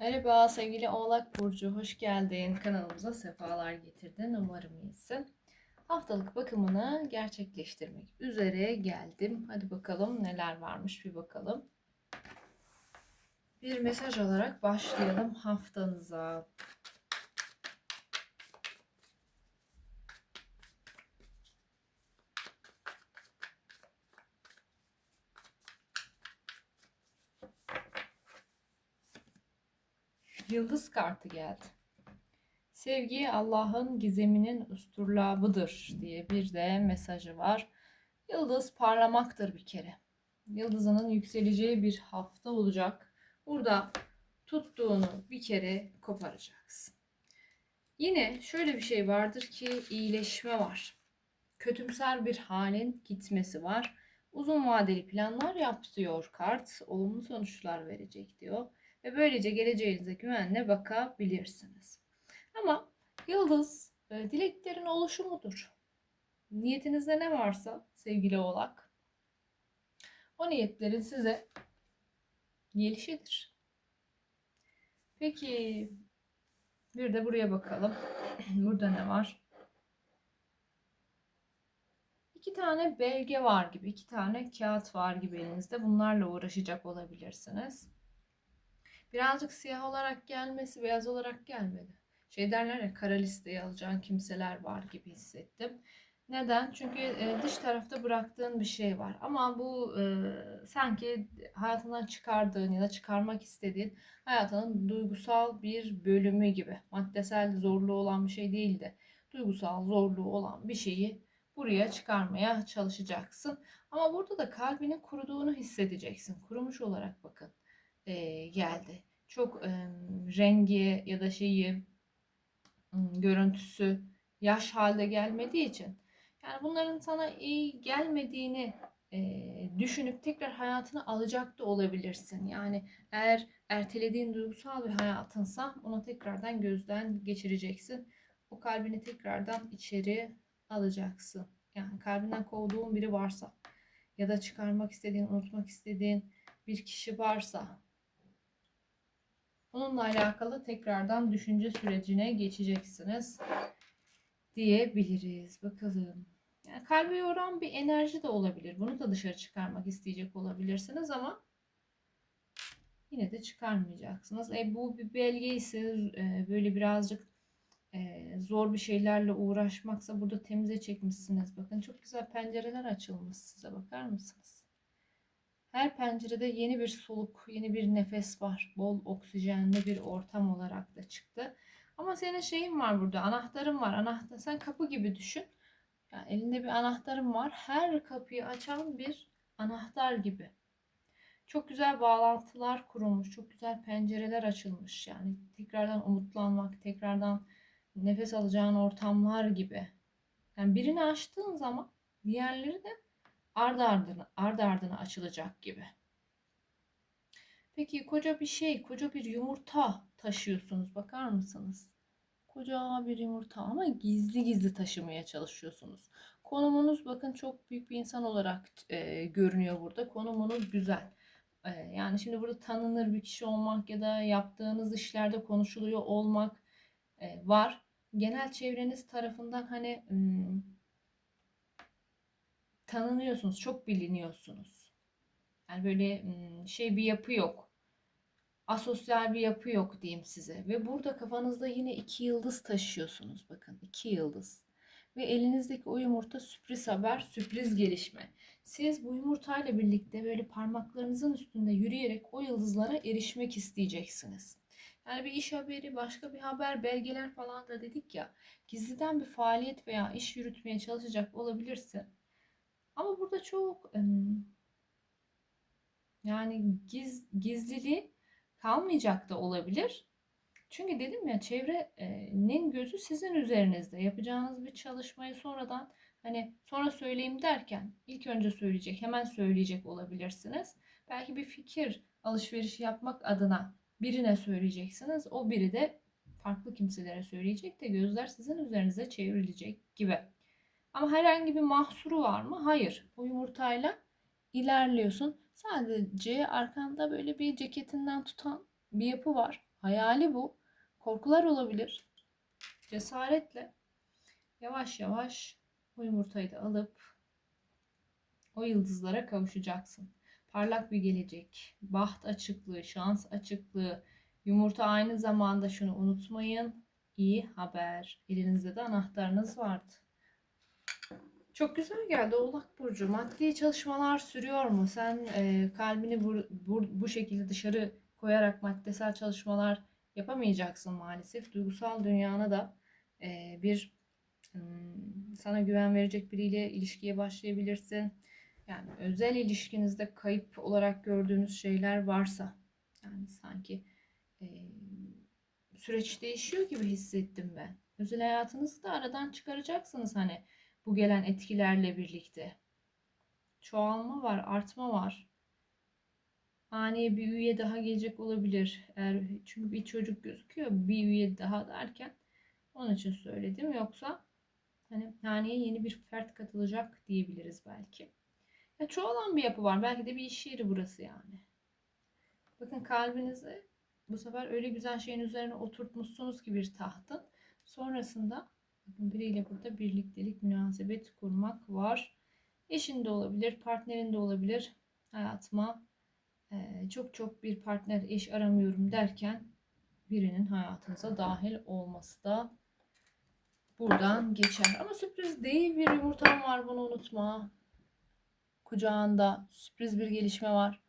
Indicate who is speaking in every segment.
Speaker 1: Merhaba sevgili Oğlak Burcu, hoş geldin. Kanalımıza sefalar getirdin. Umarım iyisin. Haftalık bakımını gerçekleştirmek üzere geldim. Hadi bakalım neler varmış bir bakalım. Bir mesaj alarak başlayalım haftanıza. Yıldız kartı geldi. Sevgi Allah'ın gizeminin usturlabıdır diye bir de mesajı var. Yıldız parlamaktır bir kere. Yıldızının yükseleceği bir hafta olacak. Burada tuttuğunu bir kere koparacaksın. Yine şöyle bir şey vardır ki iyileşme var. Kötümser bir halin gitmesi var. Uzun vadeli planlar yap diyor kart. Olumlu sonuçlar verecek diyor ve böylece geleceğinize güvenle bakabilirsiniz. Ama yıldız e, dileklerin oluşumudur. Niyetinizde ne varsa sevgili oğlak o niyetlerin size gelişidir. Peki bir de buraya bakalım. Burada ne var? İki tane belge var gibi, iki tane kağıt var gibi elinizde. Bunlarla uğraşacak olabilirsiniz. Birazcık siyah olarak gelmesi beyaz olarak gelmedi. Şey derler ya kara listeye alacağın kimseler var gibi hissettim. Neden? Çünkü e, dış tarafta bıraktığın bir şey var. Ama bu e, sanki hayatından çıkardığın ya da çıkarmak istediğin hayatının duygusal bir bölümü gibi. Maddesel zorluğu olan bir şey değil de duygusal zorluğu olan bir şeyi buraya çıkarmaya çalışacaksın. Ama burada da kalbinin kuruduğunu hissedeceksin. Kurumuş olarak bakın e, geldi. Çok e, rengi ya da şeyi görüntüsü yaş halde gelmediği için yani bunların sana iyi gelmediğini e, düşünüp tekrar hayatını alacak da olabilirsin. Yani eğer ertelediğin duygusal bir hayatınsa onu tekrardan gözden geçireceksin. O kalbini tekrardan içeri alacaksın. Yani kalbinden kovduğun biri varsa ya da çıkarmak istediğin, unutmak istediğin bir kişi varsa Onunla alakalı tekrardan düşünce sürecine geçeceksiniz diyebiliriz. Bakalım. Yani kalbe yoran bir enerji de olabilir. Bunu da dışarı çıkarmak isteyecek olabilirsiniz ama yine de çıkarmayacaksınız. E, bu bir belge ise e, böyle birazcık e, zor bir şeylerle uğraşmaksa burada temize çekmişsiniz. Bakın çok güzel pencereler açılmış size bakar mısınız? Her pencerede yeni bir soluk, yeni bir nefes var. Bol oksijenli bir ortam olarak da çıktı. Ama senin şeyin var burada, anahtarın var. Anahtar, sen kapı gibi düşün. Yani elinde bir anahtarın var. Her kapıyı açan bir anahtar gibi. Çok güzel bağlantılar kurulmuş, çok güzel pencereler açılmış. Yani tekrardan umutlanmak, tekrardan nefes alacağın ortamlar gibi. Yani birini açtığın zaman diğerleri de ardı ardına, ardı ardına açılacak gibi. Peki koca bir şey, koca bir yumurta taşıyorsunuz. Bakar mısınız? Koca bir yumurta ama gizli gizli taşımaya çalışıyorsunuz. Konumunuz bakın çok büyük bir insan olarak e, görünüyor burada. Konumunuz güzel. E, yani şimdi burada tanınır bir kişi olmak ya da yaptığınız işlerde konuşuluyor olmak e, var. Genel çevreniz tarafından hani hmm, tanınıyorsunuz, çok biliniyorsunuz. Yani böyle şey bir yapı yok. Asosyal bir yapı yok diyeyim size. Ve burada kafanızda yine iki yıldız taşıyorsunuz. Bakın iki yıldız. Ve elinizdeki o yumurta sürpriz haber, sürpriz gelişme. Siz bu yumurtayla birlikte böyle parmaklarınızın üstünde yürüyerek o yıldızlara erişmek isteyeceksiniz. Yani bir iş haberi, başka bir haber, belgeler falan da dedik ya. Gizliden bir faaliyet veya iş yürütmeye çalışacak olabilirsin ama burada çok yani giz, gizliliği kalmayacak da olabilir. Çünkü dedim ya çevrenin gözü sizin üzerinizde. Yapacağınız bir çalışmayı sonradan hani sonra söyleyeyim derken ilk önce söyleyecek, hemen söyleyecek olabilirsiniz. Belki bir fikir alışverişi yapmak adına birine söyleyeceksiniz. O biri de farklı kimselere söyleyecek de gözler sizin üzerinize çevrilecek gibi. Ama herhangi bir mahsuru var mı? Hayır. Bu yumurtayla ilerliyorsun. Sadece arkanda böyle bir ceketinden tutan bir yapı var. Hayali bu. Korkular olabilir. Cesaretle yavaş yavaş o yumurtayı da alıp o yıldızlara kavuşacaksın. Parlak bir gelecek, baht açıklığı, şans açıklığı, yumurta aynı zamanda şunu unutmayın. iyi haber. Elinizde de anahtarınız vardı. Çok güzel geldi Oğlak Burcu. Maddi çalışmalar sürüyor mu? Sen e, kalbini bu, bu, bu şekilde dışarı koyarak maddesel çalışmalar yapamayacaksın maalesef. Duygusal dünyana da e, bir sana güven verecek biriyle ilişkiye başlayabilirsin. Yani özel ilişkinizde kayıp olarak gördüğünüz şeyler varsa yani sanki e, süreç değişiyor gibi hissettim ben. Özel hayatınızı da aradan çıkaracaksınız hani bu gelen etkilerle birlikte. Çoğalma var, artma var. Haneye bir üye daha gelecek olabilir. Eğer çünkü bir çocuk gözüküyor, bir üye daha derken onun için söyledim. Yoksa hani haneye yeni bir fert katılacak diyebiliriz belki. Ya çoğalan bir yapı var. Belki de bir iş yeri burası yani. Bakın kalbinizi bu sefer öyle güzel şeyin üzerine oturtmuşsunuz ki bir tahtın. Sonrasında biriyle burada birliktelik, münasebet kurmak var. Eşin de olabilir, partnerin de olabilir. Hayatıma e, çok çok bir partner, eş aramıyorum derken birinin hayatınıza dahil olması da buradan geçer. Ama sürpriz değil bir yumurtam var bunu unutma. Kucağında sürpriz bir gelişme var.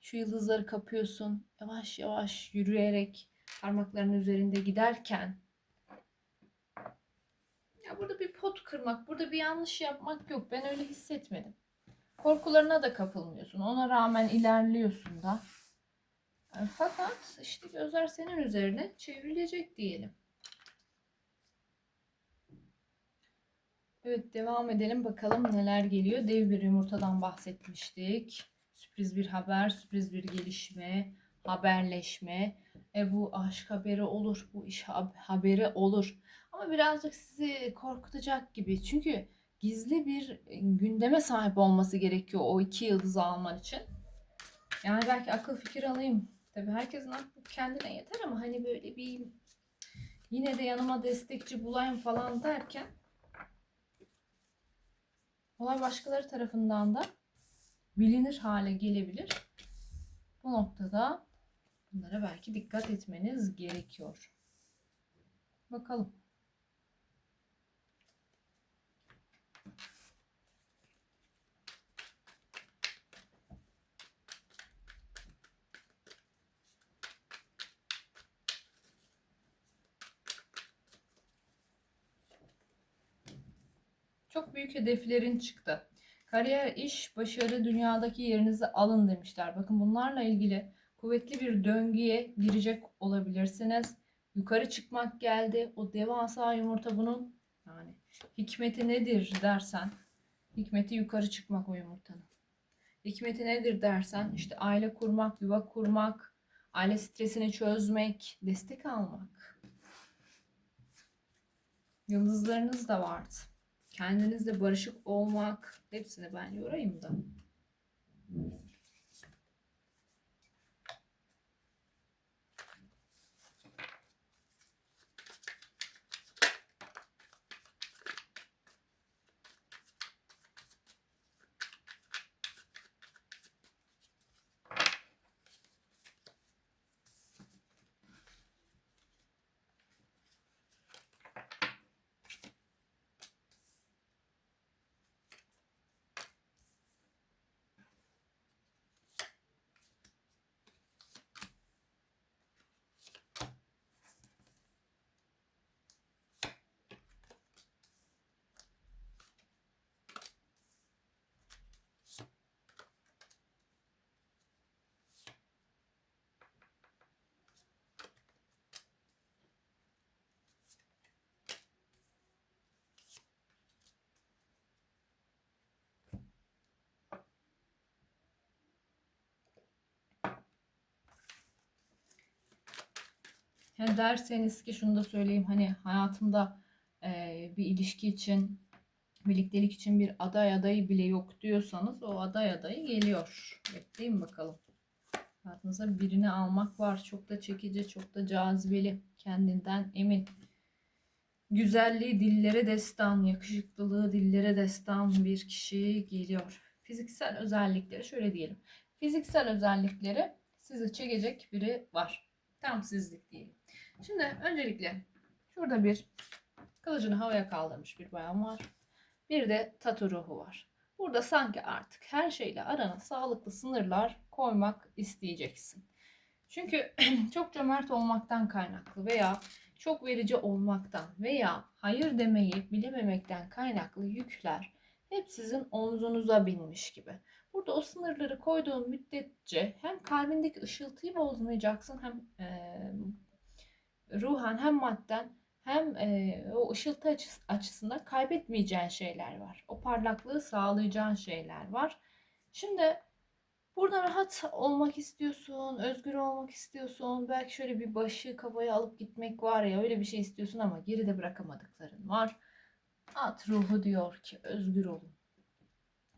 Speaker 1: Şu yıldızları kapıyorsun. Yavaş yavaş yürüyerek parmakların üzerinde giderken ya burada bir pot kırmak, burada bir yanlış yapmak yok. Ben öyle hissetmedim. Korkularına da kapılmıyorsun. Ona rağmen ilerliyorsun da. E, Fakat işte gözler senin üzerine çevrilecek diyelim. Evet devam edelim bakalım neler geliyor. Dev bir yumurtadan bahsetmiştik. Sürpriz bir haber, sürpriz bir gelişme, haberleşme. E bu aşk haberi olur, bu iş hab- haberi olur. Ama birazcık sizi korkutacak gibi. Çünkü gizli bir gündeme sahip olması gerekiyor o iki yıldızı alman için. Yani belki akıl fikir alayım. Tabii herkesin aklı kendine yeter ama hani böyle bir yine de yanıma destekçi bulayım falan derken olay başkaları tarafından da bilinir hale gelebilir. Bu noktada bunlara belki dikkat etmeniz gerekiyor. Bakalım. Çok büyük hedeflerin çıktı. Kariyer, iş, başarı, dünyadaki yerinizi alın demişler. Bakın bunlarla ilgili kuvvetli bir döngüye girecek olabilirsiniz. Yukarı çıkmak geldi. O devasa yumurta bunun yani hikmeti nedir dersen hikmeti yukarı çıkmak o yumurtanın. Hikmeti nedir dersen işte aile kurmak, yuva kurmak, aile stresini çözmek, destek almak. Yıldızlarınız da vardı. Kendinizle barışık olmak. Hepsini ben yorayım da. Yani derseniz ki şunu da söyleyeyim hani hayatımda e, bir ilişki için birliktelik için bir aday adayı bile yok diyorsanız o aday adayı geliyor. Bekleyin bakalım. Hayatınıza birini almak var. Çok da çekici, çok da cazibeli. Kendinden emin. Güzelliği dillere destan, yakışıklılığı dillere destan bir kişi geliyor. Fiziksel özellikleri şöyle diyelim. Fiziksel özellikleri sizi çekecek biri var. Tam sizlik değil. Şimdi öncelikle şurada bir kılıcını havaya kaldırmış bir bayan var. Bir de tatu ruhu var. Burada sanki artık her şeyle arana sağlıklı sınırlar koymak isteyeceksin. Çünkü çok cömert olmaktan kaynaklı veya çok verici olmaktan veya hayır demeyi bilememekten kaynaklı yükler hep sizin omzunuza binmiş gibi. Burada o sınırları koyduğun müddetçe hem kalbindeki ışıltıyı bozmayacaksın hem e, ruhen hem madden hem e, o ışıltı açıs- açısından kaybetmeyeceğin şeyler var. O parlaklığı sağlayacağın şeyler var. Şimdi burada rahat olmak istiyorsun, özgür olmak istiyorsun. Belki şöyle bir başı kafaya alıp gitmek var ya öyle bir şey istiyorsun ama geride bırakamadıkların var. At ruhu diyor ki özgür olun.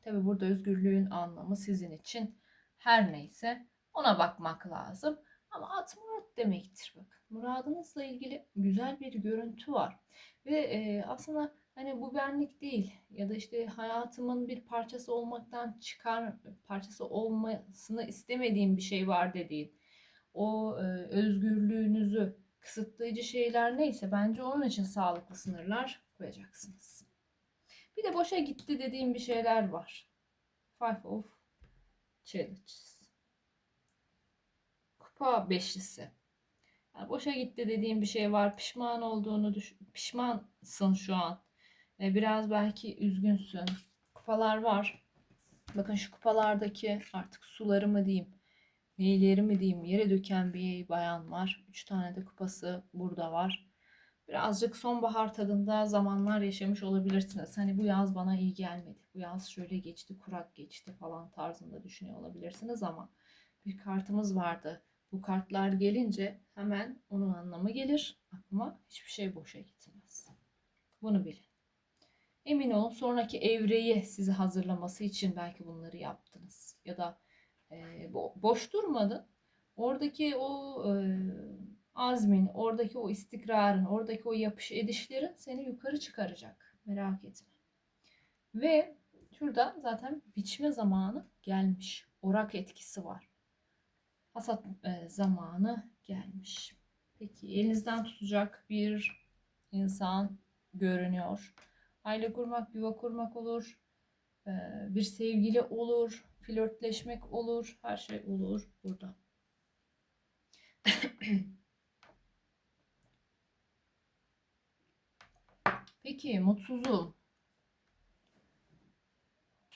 Speaker 1: Tabi burada özgürlüğün anlamı sizin için her neyse ona bakmak lazım. Ama at murat demektir bakın. Muradınızla ilgili güzel bir görüntü var. Ve e, aslında hani bu benlik değil ya da işte hayatımın bir parçası olmaktan çıkar parçası olmasını istemediğim bir şey var dediğin o e, özgürlüğünüzü kısıtlayıcı şeyler neyse bence onun için sağlıklı sınırlar koyacaksınız. Bir de boşa gitti dediğim bir şeyler var. Five of Challenges. Kupa beşlisi. Yani boşa gitti dediğim bir şey var. Pişman olduğunu düş pişmansın şu an. Ve biraz belki üzgünsün. Kupalar var. Bakın şu kupalardaki artık suları mı diyeyim, neyleri mi diyeyim yere döken bir bayan var. Üç tane de kupası burada var. Birazcık sonbahar tadında zamanlar yaşamış olabilirsiniz. Hani bu yaz bana iyi gelmedi. Bu yaz şöyle geçti, kurak geçti falan tarzında düşünüyor olabilirsiniz ama bir kartımız vardı. Bu kartlar gelince hemen onun anlamı gelir. Aklıma hiçbir şey boşa gitmez. Bunu bilin. Emin olun sonraki evreyi sizi hazırlaması için belki bunları yaptınız. Ya da e, bo- boş durmadın. Oradaki o e, azmin, oradaki o istikrarın, oradaki o yapış edişlerin seni yukarı çıkaracak. Merak etme. Ve şurada zaten biçme zamanı gelmiş. Orak etkisi var. Hasat e, zamanı gelmiş. Peki elinizden tutacak bir insan görünüyor. Aile kurmak, yuva kurmak olur. e, Bir sevgili olur. Flörtleşmek olur. Her şey olur burada. Peki mutsuzum.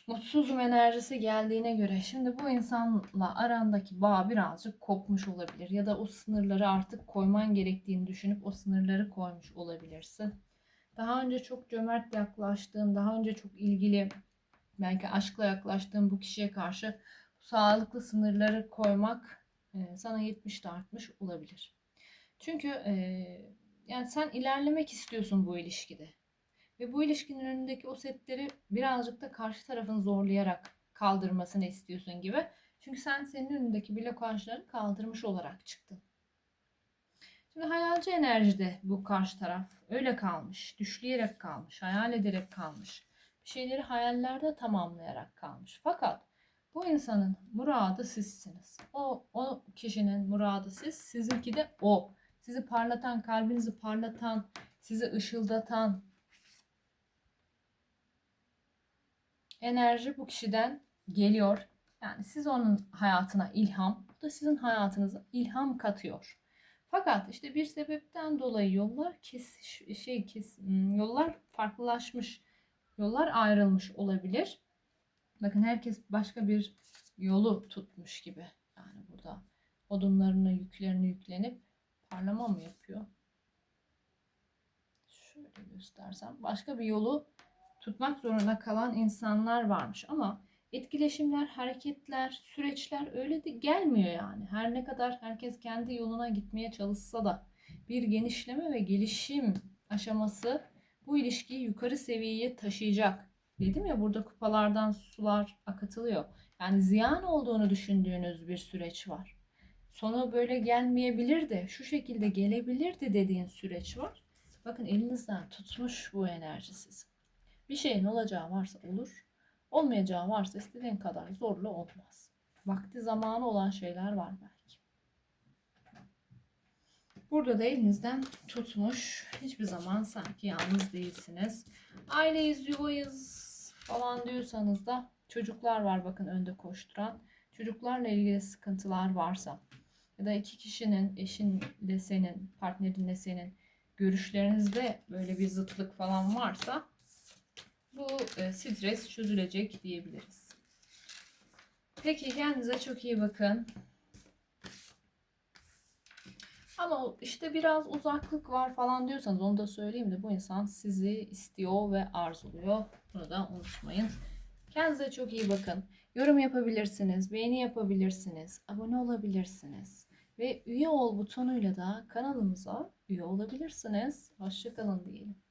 Speaker 1: Mutsuzum enerjisi geldiğine göre şimdi bu insanla arandaki bağ birazcık kopmuş olabilir ya da o sınırları artık koyman gerektiğini düşünüp o sınırları koymuş olabilirsin. Daha önce çok cömert yaklaştığın, daha önce çok ilgili belki aşkla yaklaştığın bu kişiye karşı sağlıklı sınırları koymak e, sana 70 de artmış olabilir. Çünkü e, yani sen ilerlemek istiyorsun bu ilişkide. Ve bu ilişkinin önündeki o setleri birazcık da karşı tarafın zorlayarak kaldırmasını istiyorsun gibi. Çünkü sen senin önündeki blokajları kaldırmış olarak çıktın. Şimdi hayalci enerjide bu karşı taraf öyle kalmış, düşleyerek kalmış, hayal ederek kalmış. Bir şeyleri hayallerde tamamlayarak kalmış. Fakat bu insanın muradı sizsiniz. O, o kişinin muradı siz, sizinki de o. Sizi parlatan, kalbinizi parlatan, sizi ışıldatan enerji bu kişiden geliyor. Yani siz onun hayatına ilham, bu da sizin hayatınıza ilham katıyor. Fakat işte bir sebepten dolayı yollar kes şey kes yollar farklılaşmış. Yollar ayrılmış olabilir. Bakın herkes başka bir yolu tutmuş gibi. Yani burada odunlarını, yüklerini yüklenip parlama mı yapıyor? Şöyle göstersem başka bir yolu tutmak zorunda kalan insanlar varmış ama etkileşimler, hareketler, süreçler öyle de gelmiyor yani. Her ne kadar herkes kendi yoluna gitmeye çalışsa da bir genişleme ve gelişim aşaması bu ilişkiyi yukarı seviyeye taşıyacak. Dedim ya burada kupalardan sular akıtılıyor. Yani ziyan olduğunu düşündüğünüz bir süreç var. sonu böyle gelmeyebilir de şu şekilde gelebilirdi dediğin süreç var. Bakın elinizden tutmuş bu enerji sizi. Bir şeyin olacağı varsa olur. Olmayacağı varsa istediğin kadar zorla olmaz. Vakti zamanı olan şeyler var belki. Burada da elinizden tutmuş. Hiçbir zaman sanki yalnız değilsiniz. Aileyiz, yuvayız falan diyorsanız da çocuklar var bakın önde koşturan. Çocuklarla ilgili sıkıntılar varsa ya da iki kişinin eşinle senin, partnerinle senin görüşlerinizde böyle bir zıtlık falan varsa bu e, stres çözülecek diyebiliriz. Peki kendinize çok iyi bakın. Ama işte biraz uzaklık var falan diyorsanız onu da söyleyeyim de bu insan sizi istiyor ve arzuluyor. Bunu da unutmayın. Kendinize çok iyi bakın. Yorum yapabilirsiniz, beğeni yapabilirsiniz, abone olabilirsiniz. Ve üye ol butonuyla da kanalımıza üye olabilirsiniz. Hoşçakalın diyelim.